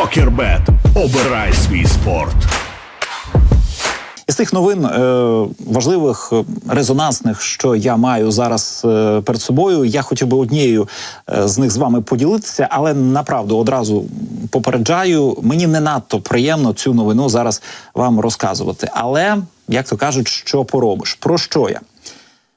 Покербет. Обирай свій спорт. Із тих новин е, важливих, е, резонансних, що я маю зараз е, перед собою, я хотів би однією з них з вами поділитися, але направду одразу попереджаю, мені не надто приємно цю новину зараз вам розказувати. Але як то кажуть, що поробиш? Про що я?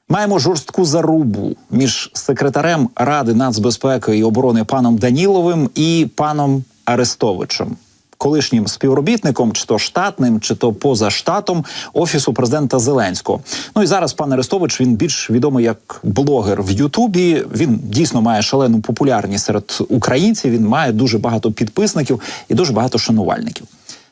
Маємо жорстку зарубу між секретарем Ради нацбезпеки і оборони паном Даніловим і паном Арестовичем, колишнім співробітником, чи то штатним, чи то поза штатом офісу президента Зеленського. Ну і зараз пан Арестович він більш відомий як блогер в Ютубі. Він дійсно має шалену популярність серед українців. Він має дуже багато підписників і дуже багато шанувальників.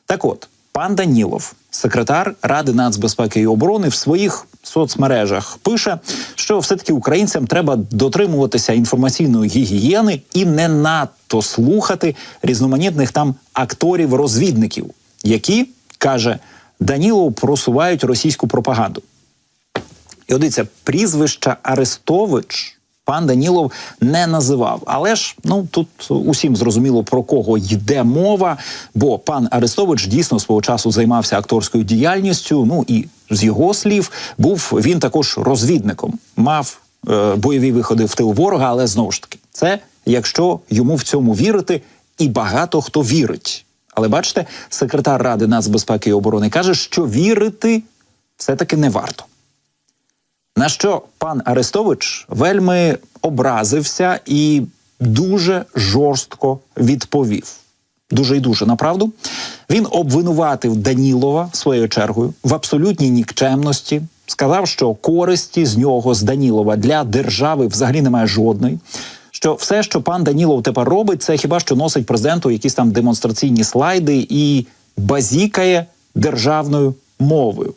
Так от. Пан Данілов, секретар Ради нацбезпеки і оборони, в своїх соцмережах пише, що все-таки українцям треба дотримуватися інформаційної гігієни і не надто слухати різноманітних там акторів-розвідників, які каже Данілов просувають російську пропаганду. І от дивіться, прізвища Арестович пан Данілов не називав. Але ж ну тут усім зрозуміло про кого йде мова, бо пан Арестович дійсно свого часу займався акторською діяльністю. Ну і з його слів був він також розвідником, мав е, бойові виходи в тил ворога, але знову ж таки, це якщо йому в цьому вірити, і багато хто вірить. Але бачите, секретар Ради нацбезпеки і оборони каже, що вірити все-таки не варто. На що пан Арестович вельми образився і дуже жорстко відповів. Дуже і дуже направду. Він обвинуватив Данілова своєю чергою в абсолютній нікчемності. Сказав, що користі з нього з Данілова для держави взагалі немає жодної. Що все, що пан Данілов тепер робить, це хіба що носить президенту якісь там демонстраційні слайди і базікає державною мовою.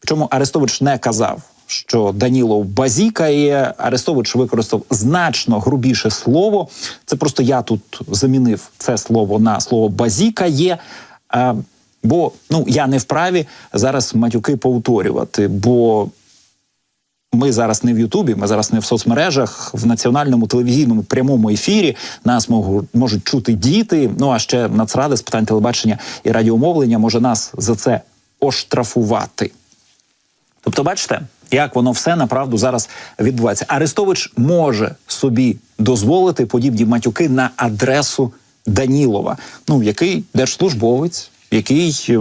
Причому Арестович не казав, що Данілов базікає. Арестович використав значно грубіше слово. Це просто я тут замінив це слово на слово базікає. Бо ну я не вправі зараз матюки повторювати, бо ми зараз не в Ютубі, ми зараз не в соцмережах, в національному телевізійному прямому ефірі нас можуть, чути діти. Ну а ще Нацрада з питань телебачення і радіомовлення може нас за це оштрафувати. Тобто, бачите, як воно все направду зараз відбувається. Арестович може собі дозволити подібні матюки на адресу Данілова, ну який держслужбовець. Який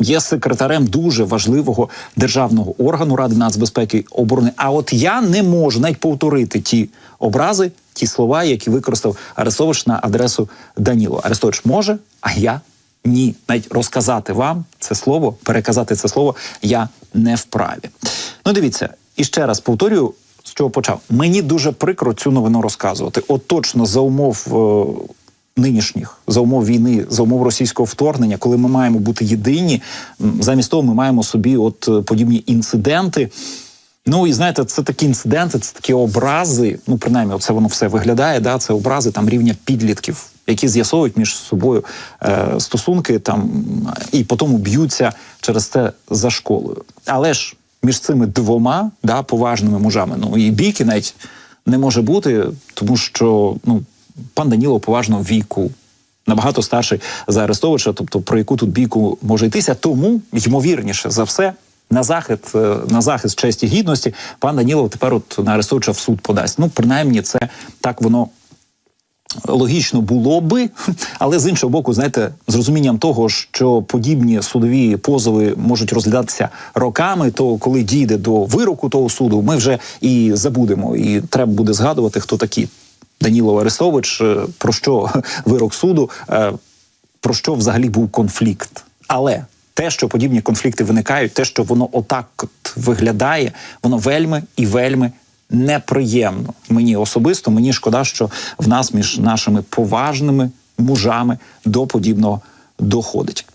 є секретарем дуже важливого державного органу Ради нацбезпеки і оборони. А от я не можу навіть повторити ті образи, ті слова, які використав Арестович на адресу Данілова. Арестович може, а я ні. Навіть розказати вам це слово, переказати це слово я не вправі. Ну, дивіться, і ще раз повторюю, з чого почав. Мені дуже прикро цю новину розказувати. От точно за умов. Е Нинішніх за умов війни, за умов російського вторгнення, коли ми маємо бути єдині, замість того ми маємо собі от е, подібні інциденти. Ну і знаєте, це такі інциденти, це такі образи. Ну, принаймні, це воно все виглядає. Да, це образи там рівня підлітків, які з'ясовують між собою е, стосунки там і потім б'ються через це за школою. Але ж між цими двома да, поважними мужами, ну і бійки навіть не може бути, тому що ну пан Даніло поважного віку. Набагато старший за Арестовича, тобто про яку тут бійку може йтися, тому ймовірніше за все на захист на захист честі гідності пан Данілов тепер от на Арестовича в суд подасть. Ну принаймні, це так воно логічно було би, але з іншого боку, знаєте, з розумінням того, що подібні судові позови можуть розглядатися роками, то коли дійде до вироку того суду, ми вже і забудемо, і треба буде згадувати, хто такі. Данілов Арестович, про що вирок суду, про що взагалі був конфлікт. Але те, що подібні конфлікти виникають, те, що воно отак от виглядає, воно вельми і вельми неприємно. Мені особисто, мені шкода, що в нас між нашими поважними мужами до подібного доходить.